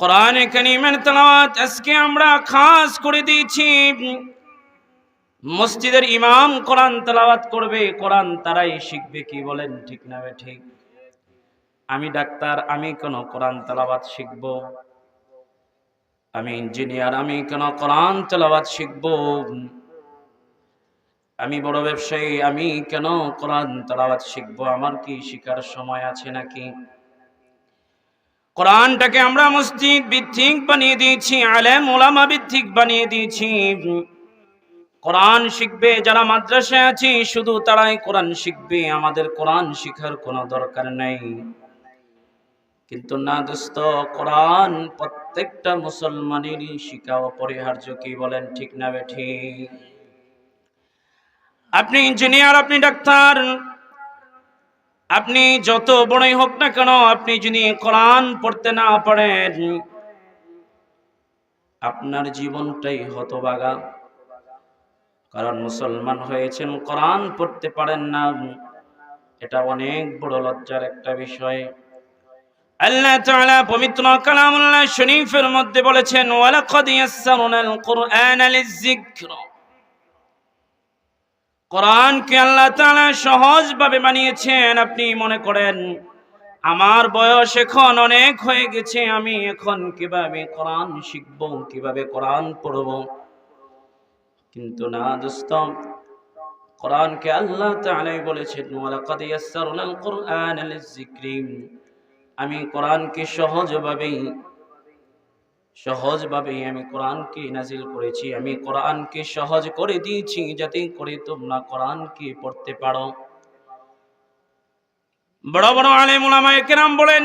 কোরআনে কারিমের তেলাওয়াত আজকে আমরা খাস করে দিয়েছি। মসজিদের ইমাম কোরআন তেলাওয়াত করবে, কোরআন তারাই শিখবে, কি বলেন ঠিক না ঠিক? আমি ডাক্তার, আমি কেন কোরআন তেলাওয়াত শিখব। আমি ইঞ্জিনিয়ার, আমি কেন কোরআন তেলাওয়াত শিখব। আমি বড় ব্যবসায়ী, আমি কেন কোরআন তেলাওয়াত শিখব? আমার কি শিকার সময় আছে নাকি? কোরআনটাকে আমরা মসজিদ ভিত্তিক বানিয়ে দিয়েছি, আলেম ওলামা ভিত্তিক বানিয়ে দিয়েছি। কোরআন শিখবে, যারা মাদ্রাসায় আছে, শুধু তারাই কোরআন শিখবে, আমাদের কোরআন শিখার কোনো দরকার নেই। কিন্তু না দোস্ত, কোরআন প্রত্যেকটা মুসলমানেরই শিখা অপরিহার্য, কি বলেন ঠিক না বেঠি আপনি ইঞ্জিনিয়ার, আপনি ডাক্তার আপনি যত বড়ই হোক না কেন, আপনি যদি কোরআন পড়তে না পারেন, আপনার জীবনটাই হতবাগা। কারণ মুসলমান হয়েছেন, কোরআন পড়তে পারেন না। এটা অনেক বড় লজ্জার একটা বিষয়। আল্লাহ তাআলা পবিত্র কালামুল্লাহ শরীফের মধ্যে বলেছেন, ওয়ালাকাদ ইয়াসসারনাল কুরআনা লিযিকর। কোরআনকে আল্লাহ তাআলা সহজভাবে বানিয়েছেন আপনি মনে করেন, আমার বয়স এখন অনেক হয়ে গেছে, আমি এখন কীভাবে কোরআন শিখব, কীভাবে কোরআন পড়ব? কিন্তু না দোস্ত, কোরআনকে আল্লাহ তাআলাই বলেছেন, ওয়ালাকাদ ইয়াসসারনাল কুরআনা লিযিকরি। আমি কোরআনকে সহজভাবেই সহজভাবেই আমি কোরআনকে নাজিল করেছি, আমি কোরআনকে সহজ করে দিয়েছি যাতে করে তোমরা কোরআনকে পড়তে পারো। বড় বড় আলেম ওলামায়ে কেরাম বলেন,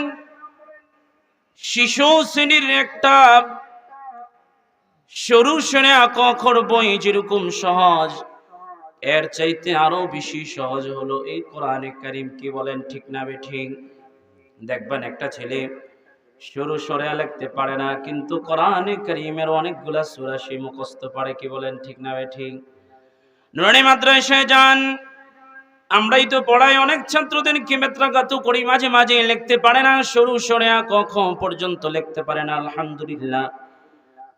শিশু শ্রেণির একটা সরু শ্রেণি আখর বই যেরকম সহজ, এর চাইতে আরও বেশি সহজ হলো এই কোরআনে কারিম কি বলেন ঠিক না বে ঠিক? দেখবেন একটা ছেলে সরু সরে লিখতে পারে না, কিন্তু কোরআনে করিমের অনেকগুলা সে মুখস্থ পারে, কি বলেন ঠিক না ঠিক? নুরানি মাদ্রাসায় যান, আমরাই তো পড়াই, অনেক ছাত্রদের কি মেত্রাগাত করি, মাঝে মাঝে লিখতে পারে না সরু সরে কখন পর্যন্ত লিখতে পারে না, আলহামদুলিল্লাহ।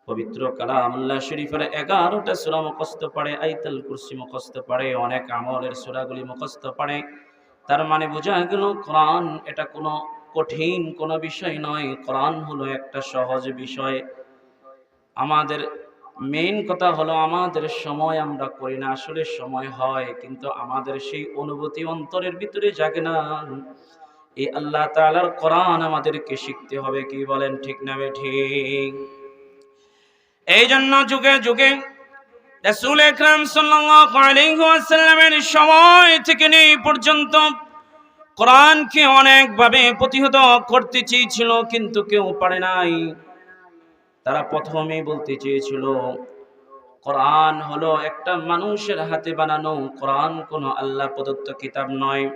পবিত্র কালামুল্লাহ শরীফের এগারোটা সূরা মুখস্থ পারে, আইতাল কুরসি মুখস্থ পারে, অনেক আমলের সূরাগুলি মুখস্থ পারে। তার মানে বোঝা গেল কোরআন এটা কোনো কঠিন কোনো বিষয় নয়, কোরআন হলো একটা সহজ বিষয়। আমাদের মেইন কথা হলো আমাদের সময় আমরা করি না, আসলে সময় হয়, কিন্তু আমাদের সেই অনুভূতি অন্তরের ভিতরে জাগে না। এই আল্লাহ তালার কোরআন আমাদেরকে শিখতে হবে, কি বলেন ঠিক না ঠিক? এই জন্য যুগে যুগে রাসূল আলাইহি ওয়াসাল্লামের সময় থেকে নেই পর্যন্ত কোরআনকে অনেকভাবে প্রতিহত করতে চেয়েছিল কিন্তু কেউ পারে নাই তারা প্রথমে বলতে চেয়েছিল কোরআন হলো একটা মানুষের হাতে বানানো কোরআন কোনো আল্লাহ প্রদত্ত কিতাব নয়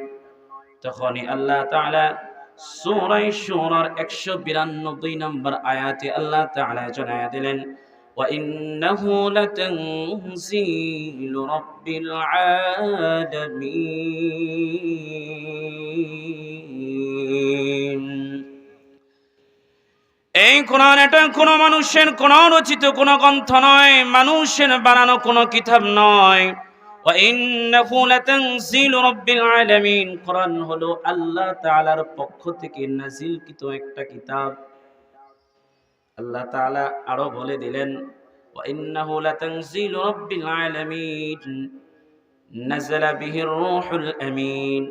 তখনই আল্লাহ তাআলা সূরা শুরার 192 নম্বর আয়াতে আল্লাহ তাআলা জানায়া দিলেন وإنه لتنزيل رب العالمين এই কোরআন এটা কোনো মানুষের কোন রচিত কোন গ্রন্থ নয় মানুষের বানানো কোনো কিতাব নয় وإنه لتنزيل رب العالمين কোরআন হলো আল্লাহ তাআলার পক্ষ থেকে নাজিলকৃত একটা কিতাব আল্লাহ তাআলা আরো বলে দিলেন وإنه لتنزيل رب العالمين نزل به الروح الأمين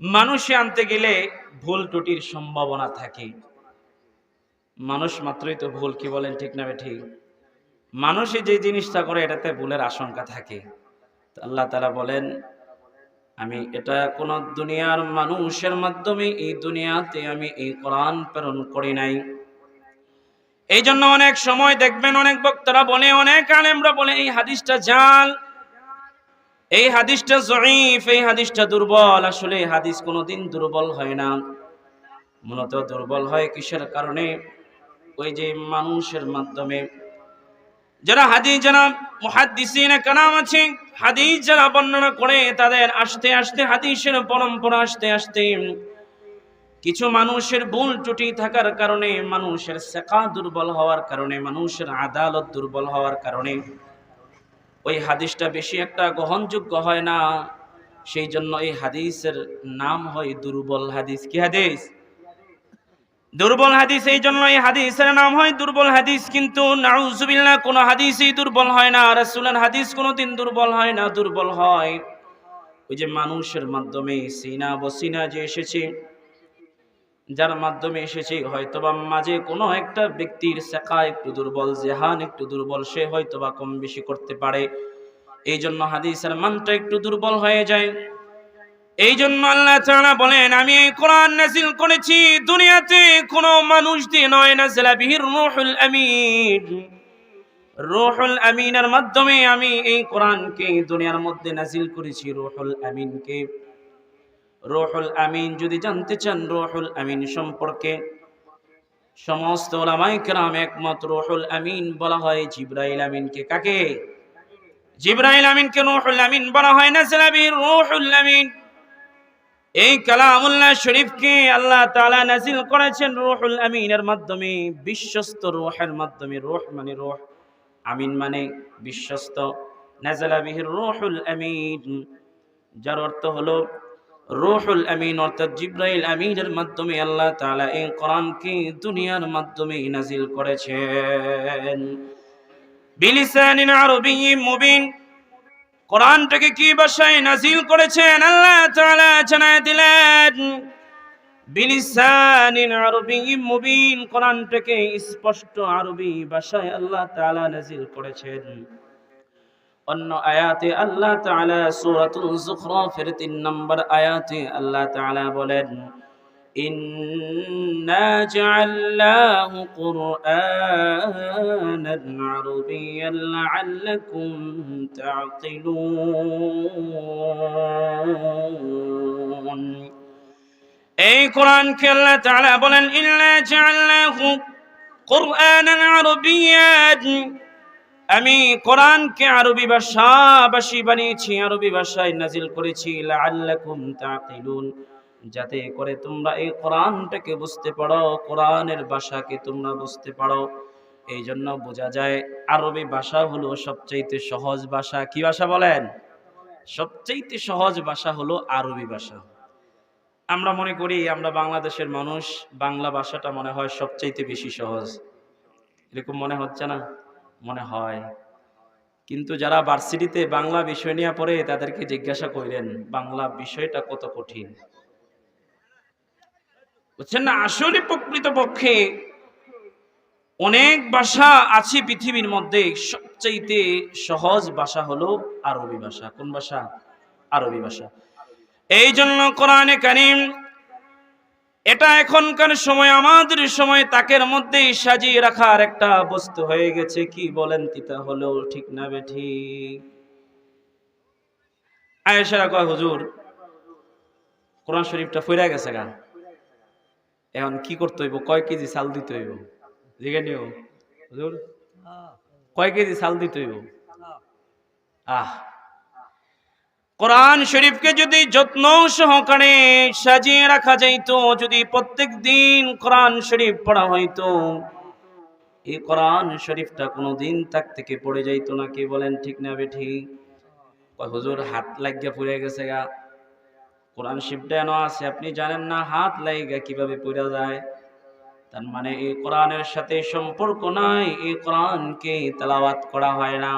মানুষে আনতে গেলে ভুল ত্রুটির সম্ভাবনা থাকে মানুষ মাত্রই তো ভুল, কি বলেন ঠিক না ঠিক মানুষই যে জিনিসটা করে, এটাতে ভুলের আশঙ্কা থাকে। আল্লাহ তাআলা বলেন, আমি এটা কোন দুনিয়ার মানুষের মাধ্যমে, এই দুনিয়াতে আমি এই কোরআন প্রেরণ করি নাই। এই জন্য অনেক সময় দেখবেন অনেক বক্তারা বলে, অনেক আলেমরা বলে, এই হাদিসটা জাল, এই হাদিসটা জয়ীফ, এই হাদিসটা দুর্বল। আসলে হাদিস কোনোদিন দুর্বল হয় না। মূলত দুর্বল হয় কিসের কারণে? ওই যে মানুষের মাধ্যমে যারা হাদিস যারা মুহাদ্দিসিনে কালাম আছে, হাদিস যারা বর্ণনা করে, তাদের আস্তে আস্তে হাদিসের পরম্পরা আস্তে আস্তে কিছু মানুষের ভুল ত্রুটি থাকার কারণে, মানুষের শেখা দুর্বল হওয়ার কারণে, মানুষের আদালত দুর্বল হওয়ার কারণে ওই হাদিসটা বেশি একটা গ্রহণযোগ্য হয় না। সেই জন্য এই হাদিসের নাম হয় দুর্বল হাদিস। কি হাদিস? দুর্বল হাদিস এই জন্য এই হাদিসের নাম হয় দুর্বল হাদিস, কিন্তু নাউজুবিল্লাহ কোনো হাদিসই দুর্বল হয় না রাসূলের হাদিস কোনোদিন দুর্বল হয় না, দুর্বল হয়। ওই যে মানুষের মাধ্যমে সিনা বসিনা যে এসেছে, যার মাধ্যমে এসেছে, হয়তোবা মাঝে কোনো একটা ব্যক্তির শেখা একটু দুর্বল, জেহান একটু দুর্বল, সে হয়তোবা কম বেশি করতে পারে। এই জন্য হাদিসের মানটা একটু দুর্বল হয়ে যায়। এই জন্য আল্লাহ তাআলা বলেন, আমি এই কোরআন নাজিল করেছি দুনিয়াতে কোনো মানুষ দিয়ে নয় নাজিলা বিহির রূহুল আমিন। রূহুল আমিনের মাধ্যমে আমি এই কোরআনকে দুনিয়ার মধ্যে নাজিল করেছি, রূহুল আমিনকে। রূহুল আমিন যদি জানতে চান, রূহুল আমিন সম্পর্কে সমস্ত ওলামাই কেরাম একমত, রূহুল আমিন বলা হয় জিব্রাইল আমিনকে কাকে? জিব্রাইল আমিনকে রূহুল আমিন বলা হয় না সিলাবির রূহুল আমিন। এই কালামুল্লাহ শরীফকে আল্লাহ তাআলা নাজিল করেছেন রূহুল আমিনের মাধ্যমে, বিশ্বস্ত রোহের মাধ্যমে। রোহ মানে রূহ, আমিন মানে বিশ্বস্ত। নাজালা বিহির রূহুল আমিন, যার অর্থ হলো রূহুল আমিন, অর্থাৎ জিব্রাইল আমিনের মাধ্যমে আল্লাহ তাআলা এই কোরআনকে দুনিয়ার মাধ্যমে নাজিল করেছেন। বিলিসানিন আরবি মুবিন কোরআনটাকে কি ভাষায় নাজিল করেছেন? আল্লাহ তাআলা জানায় দিলেন, বিলিসানিন আরবিয়্যিম মুবিন, কোরআনটাকে স্পষ্ট আরবি ভাষায় আল্লাহ তাআলা নাজিল করেছেন। অন্য আয়াতে আল্লাহ তাআলা সূরাতুল যুখরাফের 3 নম্বর আয়াতে আল্লাহ তাআলা বলেন إنا جعلناه قرآنا عربيا لعلكم تعقلون এই কোরআনকে আল্লাহ তাআলা বলেন ইন্না জাআলনাহু কুরআনান আরবিয়ান আমি কোরআনকে আরবি ভাষা ভাষী বানিয়েছি আরবি ভাষায় নাজিল করেছি লাআল্লাকুম তাকিলুন যাতে করে তোমরা এই কোরআনটাকে বুঝতে পারো, কোরআনের ভাষাকে তোমরা বুঝতে পারো। এই জন্য বোঝা যায় আরবি ভাষা হলো সবচাইতে সহজ ভাষা। কি ভাষা বলেন? সবচাইতে সহজ ভাষা হলো আরবি ভাষা। আমরা মনে করি আমরা বাংলাদেশের মানুষ, বাংলা ভাষাটা মনে হয় সবচাইতে বেশি সহজ। এরকম মনে হচ্ছে না? মনে হয়। কিন্তু যারা ভার্সিটিতে বাংলা বিষয় নিয়ে পড়ে তাদেরকে জিজ্ঞাসা করিলেন, বাংলা বিষয়টা কত কঠিন? বুঝছেন না, আসলে প্রকৃত পক্ষে অনেক ভাষা আছে পৃথিবীর মধ্যে। সবচাইতে সহজ ভাষা হলো আরবি ভাষা। কোন ভাষা? আরবি ভাষা। এই জন্য কোরআনে কারিম, এটা এখনকার সময়, আমাদের সময় তাকের মধ্যে সাজিয়ে রাখার একটা বস্তু হয়ে গেছে। কি বলেন তিতা হলো ঠিক না বেঠি? আয়েশারা কয় হুজুর, কোরআন শরীফটা ফিরে গেছে গা। এখন কি করতে হইব? কয় কেজি চাল দিতে হইব? জিগে নিও। হুজুর, কয় কেজি চাল দিতে হইব? আহ। কোরআন শরীফকে যদি যত্ন সহকারে সাজিয়ে রাখা যাইত, যদি প্রত্যেক দিন কোরআন শরীফ পড়া হইতো, এই কোরআন শরীফটা কোনো দিন তাক থেকে পড়ে যাইতো না। কে বলেন ঠিক না বেঠি? হুজুর, হাত লাগিয়া পড়ে গেছে গা। কোরআন শিবটা এন আছে, আপনি জানেন না, হাত লাইগা কীভাবে পড়া যায়? তার মানে এই কোরআনের সাথে সম্পর্ক নাই, এই কোরআনকে তেলাওয়াত করা হয় না।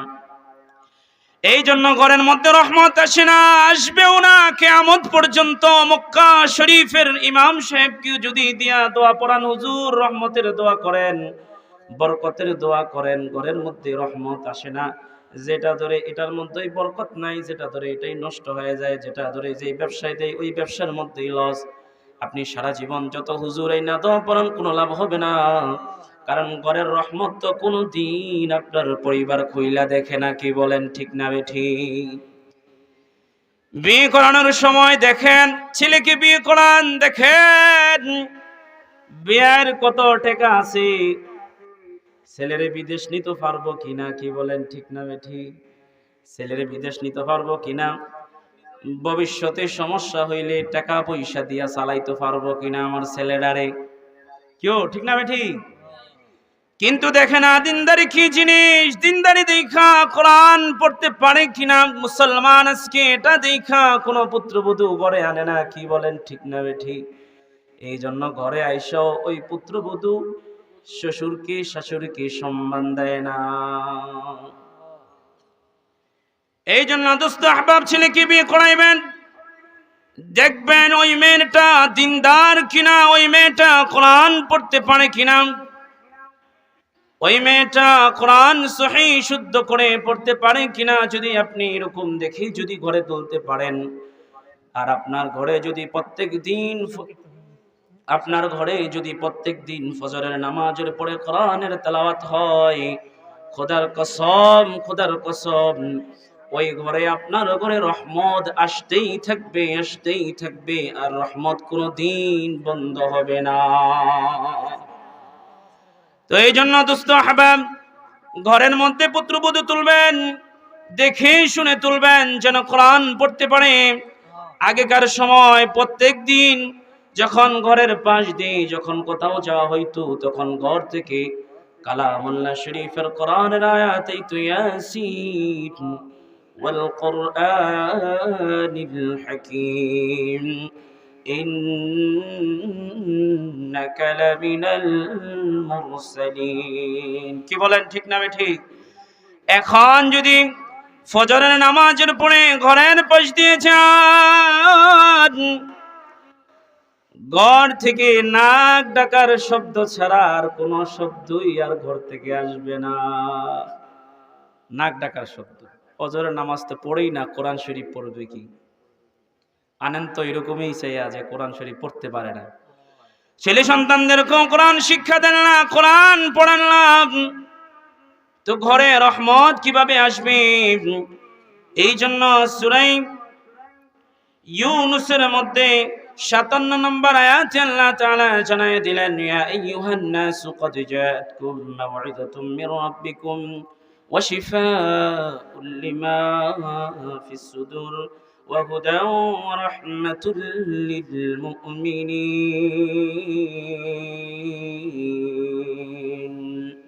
এই জন্য ঘরের মধ্যে রহমত আসে না, আসবেও না। কেয়ামত পর্যন্ত মক্কা শরীফের ইমাম সাহেবকে যদি দিয়া দোয়া পড়ান, হুজুর রহমতের দোয়া করেন, বরকতের দোয়া করেন, ঘরের মধ্যে রহমত আসে না। যেটা ধরে এটার মধ্যেই বরকত নাই, যেটা ধরে এটাই নষ্ট হয়ে যায়, যেটা ধরে যে ব্যবসায় দেয়, ওই ব্যবসার মধ্যেই লস আপনি সারা জীবন যত হুজুর এই না পড়ান, কোনো লাভ হবে না। কারণ ঘরের রহমত তো কোনো দিন আপনার পরিবার খুইলা দেখে না, কি বলেন ঠিক না বেঠি বিয়ে করানোর সময় দেখেন, ছেলেকে বিয়ে করান দেখেন, বিয়ের কত টাকা আছে ছেলেরে বিদেশ নিতে পারব কিনা? কি বলেন ঠিক না বেঠি? ছেলেরে বিদেশ নিতে পারব কিনা? ভবিষ্যতে সমস্যা হইলে টাকা পয়সা দিয়া চালাইতে পারব কিনা আমার ছেলেটারে কেউ ঠিক না ঠিক কিন্তু দেখে না, দিনদারি কি জিনিস? দিনদারি দেখা কোরআন পড়তে পারে কিনা? মুসলমান আজকে এটা দেখা কোনো পুত্রবধূ ঘরে আনে না, কি বলেন ঠিক না ঠিক এই জন্য ঘরে আইসা, ওই পুত্রবধূ শ্বশুরকে শাশুড়িকে সম্মান দেয় না। এই জন্য দোস্ত আহবাব ছেলেকে বিয়ে করাইবেন। দেখবেন ওই মেয়েটা দিনদার কিনা, ওই মেয়েটা কোরআন পড়তে পারে কিনা। ওই মেয়েটা কোরআন সহি শুদ্ধ করে পড়তে পারে কিনা যদি আপনি এরকম দেখে যদি ঘরে তুলতে পারেন। আর আপনার ঘরে যদি প্রত্যেক দিন আপনার ঘরে যদি প্রত্যেক দিন ফজরের নামাজের পরে কোরআনের তেলাওয়াত হয়, খোদার কসম খোদার কসম, ওই ঘরে আপনার ঘরে রহমত আসতেই থাকবে আসতেই থাকবে, আর রহমত কোনো দিন বন্ধ হবে না। তো এই জন্য দুস্থ হাবাব ঘরের মধ্যে পুত্রবধূ তুলবেন, দেখে শুনে তুলবেন যেন কোরআন পড়তে পারে। আগেকার সময় প্রত্যেক দিন যখন ঘরের পাশ দিয়ে যখন কোথাও যাওয়া হইতো তখন ঘর থেকে কালামুল্লাহ শরীফের কোরআনের আয়াত এই তো ইয়াসিন والقرآن الحكيم إنك لمن المرسلين কি বলেন ঠিক না ঠিক এখন যদি ফজরের নামাজের পরে ঘরের পাশ দিয়ে যান ঘর থেকে নাক ডাকার শব্দ ছাড়া আর কোনো শব্দই আর ঘর থেকে আসবে না। নাক ডাকার শব্দ। ফজরের নামাজ তো পড়েই না, কোরআন শরীফ পড়বে কি? আনেন তো এরকমই চাইয়া যে কোরআন শরীফ পড়তে পারে না। ছেলে সন্তানদেরকেও কোরআন শিক্ষা দেন না, কোরআন পড়ান না। তো ঘরে রহমত কীভাবে আসবে? এই জন্য সুরাই ইউনুসের মধ্যে شاتن نمبر آيات الله تعالى جنا يدلن يا أيها الناس قد جاءتكم موعظة من ربكم وشفاء لما في الصدور وهدى ورحمة للمؤمنين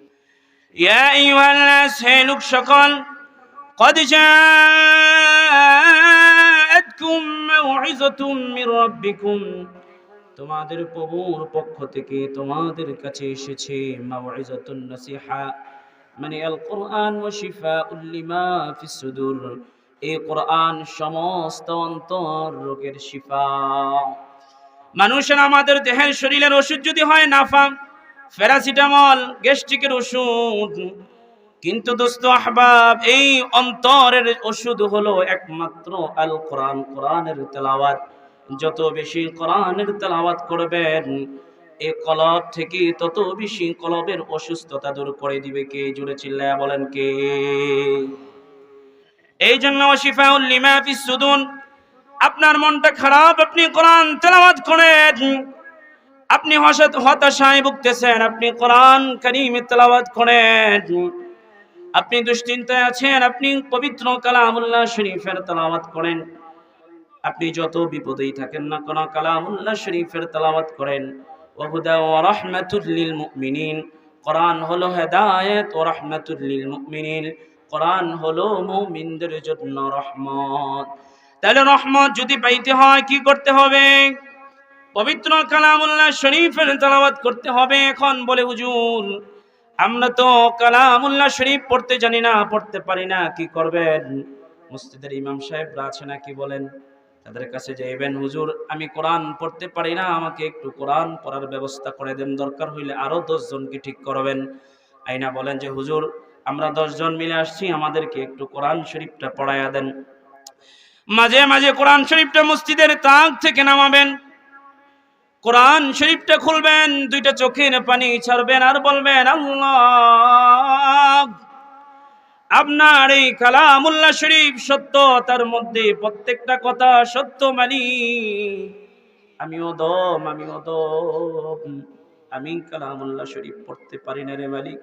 يا أيها الناس هلوك شقل قد جاءتكم তোমাদের প্রভুর পক্ষ থেকে তোমাদের কাছে এসেছে মাউইজাতুন মানে কোরআন ও শিফাউল লিমা ফিস এই কোরআন সমস্ত অন্তর রোগের শিফা। মানুষের আমাদের দেহের শরীরের ওষুধ যদি হয় নাফা, প্যারাসিটামল, গ্যাস্ট্রিকের ওষুধ কিন্তু দোস্ত আহবাব, এই অন্তরের ওষুধ হলো একমাত্র আল কোরআন কোরআনের তেলাওয়াত। যত বেশি কোরআনের তেলাওয়াত করবেন এই কলব থেকে তত বেশি কলবের অসুস্থতা দূর করে দিবে। কে জুড়ে চিল্লা বলেন কে? এই জন্য সুদুন, আপনার মনটা খারাপ, আপনি কোরআন তেলাওয়াত করেন। আপনি হতাশায় ভুগতেছেন, আপনি কোরআন কারিমে তেলাওয়াত করেন। আপনি দুশ্চিন্তায় আছেন, আপনি পবিত্র কালামুল্লাহ শরীফের তেলাওয়াত করেন। আপনি যত বিপদেই থাকেন না কোন, কালামুল্লাহ শরীফের তেলাওয়াত করেন। ওহুদা ও রহমাতুল লিল মুমিনিন। কোরআন হলো হেদায়েত ও রহমাতুল লিল মুমিনিন। কোরআন হলো মুমিনদের জন্য রহমত। তাহলে রহমত যদি পাইতে হয়, কি করতে হবে? পবিত্র কালামুল্লাহ শরীফের তেলাওয়াত করতে হবে। এখন বলে, হুজুর আমরা তো কালামুল্লাহ শরীফ পড়তে জানি না, পড়তে পারি না, কি করবেন? মসজিদের ইমাম সাহেবরা আছে না কি বলেন? তাদের কাছে যাইবেন, হুজুর, আমি কোরআন পড়তে পারি না, আমাকে একটু কোরআন পড়ার ব্যবস্থা করে দেন, দরকার হইলে আরও দশ জনকে ঠিক করবেন। আইনা বলেন যে, হুজুর, আমরা দশ জন মিলে আসছি, আমাদেরকে একটু কোরআন শরীফটা পড়াইয়া দেন। মাঝে মাঝে কোরআন শরীফটা মসজিদের তাক থেকে নামাবেন। কোরআন শরীফটা খুলবেন, দুইটা চোখের পানি ছাড়বেন আর বলবেন, আল্লাহ, আপনার এই কালামুল্লাহ শরীফ সত্য, তার মধ্যে প্রত্যেকটা কথা সত্য মানি। আমি দম আমি দম, আমি কালামুল্লাহ শরীফ পড়তে পারি না রে মালিক।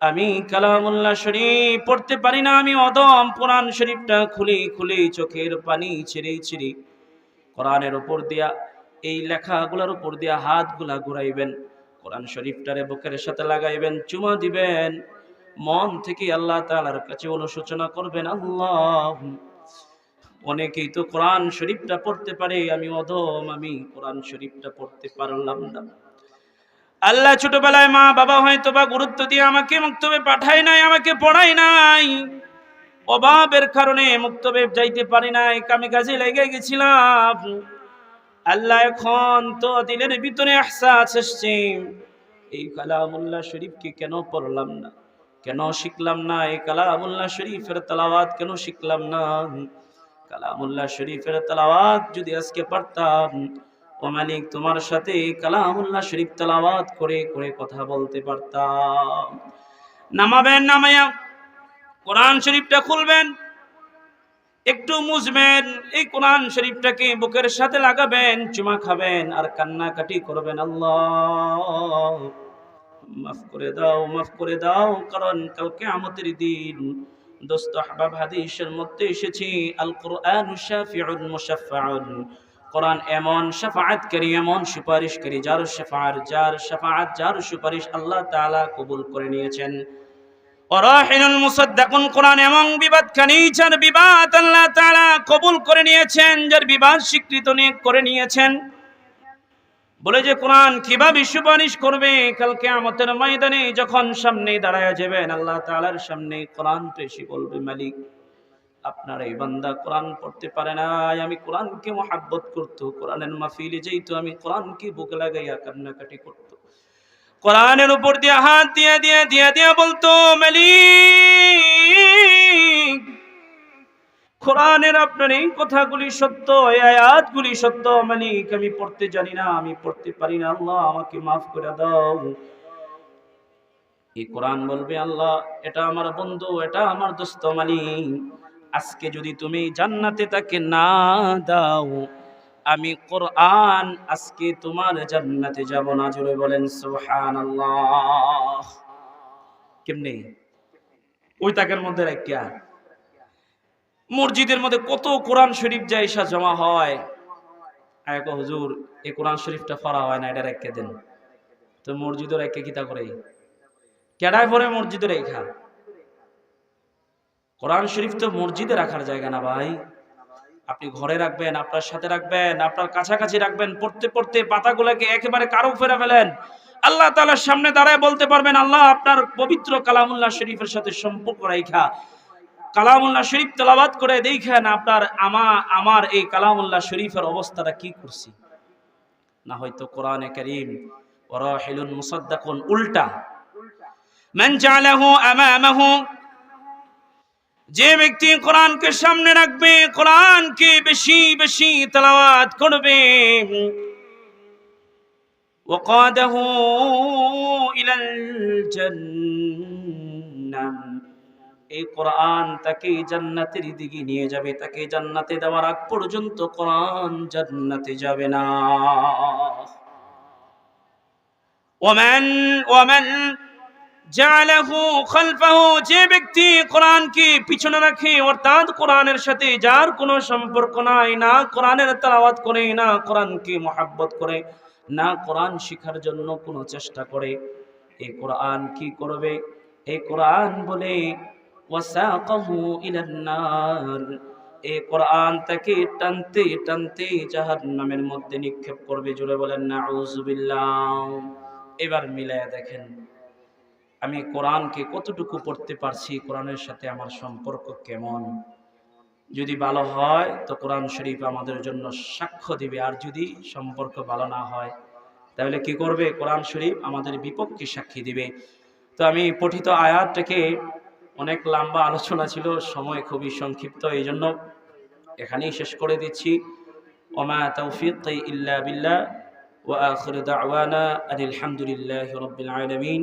আমি কালামুল্লাহ শরীফ পড়তে পারি না, আমি অদম। কোরআন শরীফটা খুলি খুলি চোখের পানি ছিঁড়ে, ছিঁড়ি, কোরআনের উপর দিয়া এই লেখাগুলোর উপর দিয়া হাতগুলা ঘুরাইবেন, কোরআন শরীফটারে বুকের সাথে লাগাইবেন, চুমা দিবেন। মন থেকে আল্লাহ তাআলার কাছে অনুশোচনা করবেন, আল্লাহ। অনেকেই তো কোরআন শরীফটা পড়তে পারে, আমি অধম, আমি কোরআন শরীফটা পড়তে পারলাম না। আল্লাহ ছোটবেলায় মা বাবা হয়তো বা গুরুত্ব দিয়ে আমাকে মুক্তবে পাঠায় নাই, আমাকে পড়াই নাই। অভাবের কারণে মুক্তবে যাইতে পারি নাই, কামে কাজে লেগে গেছিলাম। আল্লাহ এখন তো দিলের ভিতরে আহসাস এসছে। এই কালামুল্লাহ শরীফকে কেন পড়লাম না? কেন শিখলাম না? এই কালামুল্লাহ শরীফের তালাওয়াত কেন শিখলাম না? কালামুল্লাহ শরীফের তালাওয়াত যদি আজকে পারতাম ও মালিক তোমার সাথে কালামুল্লাহ শরীফ তালাওয়াত করে করে কথা বলতে পারতাম। নামাবেন, নামায়া কোরআন শরীফটা খুলবেন। একটু মুজবেন এই কোরআন শরীফটাকে বুকের সাথে লাগাবেন, চুমা খাবেন, আর কান্নাকাটি করবেন। আল্লাহ, মাফ করে দাও, মাফ করে দাও, কারণ কালকে আমাদের দিন। দোস্ত আহবাব হাদিসের মধ্যে এসেছি আল কোরআন শাফিউল মুশাফফাউন। কোরআন এমন শাফাআতকারী, এমন সুপারিশকারী, যার শাফাআত যার শাফাআত, যার সুপারিশ আল্লাহ তাআলা কবুল করে নিয়েছেন। ওরাহিনুল মুসাদ্দাকুন কোরআন এবং বিবাদখানি যার বিবাদ আল্লাহ তাআলা কবুল করে নিয়েছেন, যার বিবাদ স্বীকৃত নিয়ে করে নিয়েছেন। বলে যে কীভাবে করবে কালকে ময়দানে যখন সামনে দাঁড়ায় যাবেন, আল্লাহ কোরআন বলবে, মালিক, আপনার এই বান্দা কোরআন পড়তে পারে না আমি কোরআনকে মহাব্বত করতো, কোরআনের মাহফিলে যেইতো, আমি কোরআনকে বুকে লাগাইয়া কান্নাকাটি করতো। কোরআনের উপর দিয়ে হাত দিয়ে দিয়ে দিয়ে দিয়ে বলতো, মালিক, কোরআনের আপনার এই কথাগুলি সত্য, এই আয়াতগুলি সত্য, মালিক, আমি পড়তে জানি না, আমি পড়তে পারি না, আল্লাহ আমাকে মাফ করে দাও। এই কোরআন বলবে, আল্লাহ, এটা আমার বন্ধু, এটা আমার দোস্ত মালিক, আজকে যদি তুমি জান্নাতে তাকে না দাও আমি কোরআন আজকে তোমার জান্নাতে যাব না। জুড়ে বলেন, সুবহানাল্লাহ। কেমনে? ওই তাকের মধ্যে রাখিয়া। মসজিদের মধ্যে কত কোরআন শরীফ যায় এসা জমা হয়। এক হুজুর, এই কোরআন শরীফটা ফরা হয় না, এটা রেখে দেন। তো মসজিদও রেখে কিতা করে? কেডায় পরে মসজিদে রেখা? কোরআন শরীফ তো মসজিদে রাখার জায়গা না ভাই। আপনি ঘরে রাখবেন, আপনার সাথে রাখবেন, আপনার কাছাকাছি রাখবেন, পড়তে পড়তে পাতাগুলোকে একেবারে কারও ফেরা ফেলেন। আল্লাহ তালার সামনে দাঁড়ায় বলতে পারবেন, আল্লাহ আপনার পবিত্র কালামুল্লাহ শরীফের সাথে সম্পর্ক রেখা কালামুল্লাহ শরীফ তেলাবাদ করে দেখেন আপনার আমা, আমার এই কালামুল্লাহ শরীফের অবস্থাটা কি করছি। না হয়তো কোরআনে করিম ওরাহিলুন মুসাদ্দাকুন, উল্টা। মান জালাহু আমামাহু যে ব্যক্তি কোরআনকে সামনে রাখবে কোরআনকে বেশি বেশি তেলাওয়াত করবে وقاده إلى الجنة এই কোরআন তাকে জান্নাতের দিকে নিয়ে যাবে তাকে জান্নাতে দেওয়ার আগ পর্যন্ত কোরআন জান্নাতে যাবে না ওমান ওমান জালাহু খালফাহু যে ব্যক্তি পিছনে রাখে সাথে যার সম্পর্ক নাই, না করে না করে, না জন্য কোনো চেষ্টা করে এই কোরআন কি করবে? এই কোরআন বলে এই কোরআন তাকে টানতে টানতে জাহান্নামের মধ্যে নিক্ষেপ করবে জুড়ে বলেন, নাউজুবিল্লাহ। এবার মিলায়া দেখেন আমি কোরআনকে কতটুকু পড়তে পারছি, কোরআনের সাথে আমার সম্পর্ক কেমন? যদি ভালো হয়, তো কোরআন শরীফ আমাদের জন্য সাক্ষ্য দিবে। আর যদি সম্পর্ক ভালো না হয়, তাহলে কি করবে? কোরআন শরীফ আমাদের বিপক্ষে সাক্ষী দিবে। তো আমি পঠিত আয়াতটাকে অনেক লম্বা আলোচনা ছিল, সময় খুবই সংক্ষিপ্ত, এই জন্য এখানেই শেষ করে দিচ্ছি। ওমা তৌফিক ইল্লা বিল্লাহ, ওয়া আখির দাওয়ানা আলহামদুলিল্লাহি রাব্বিল আলামিন।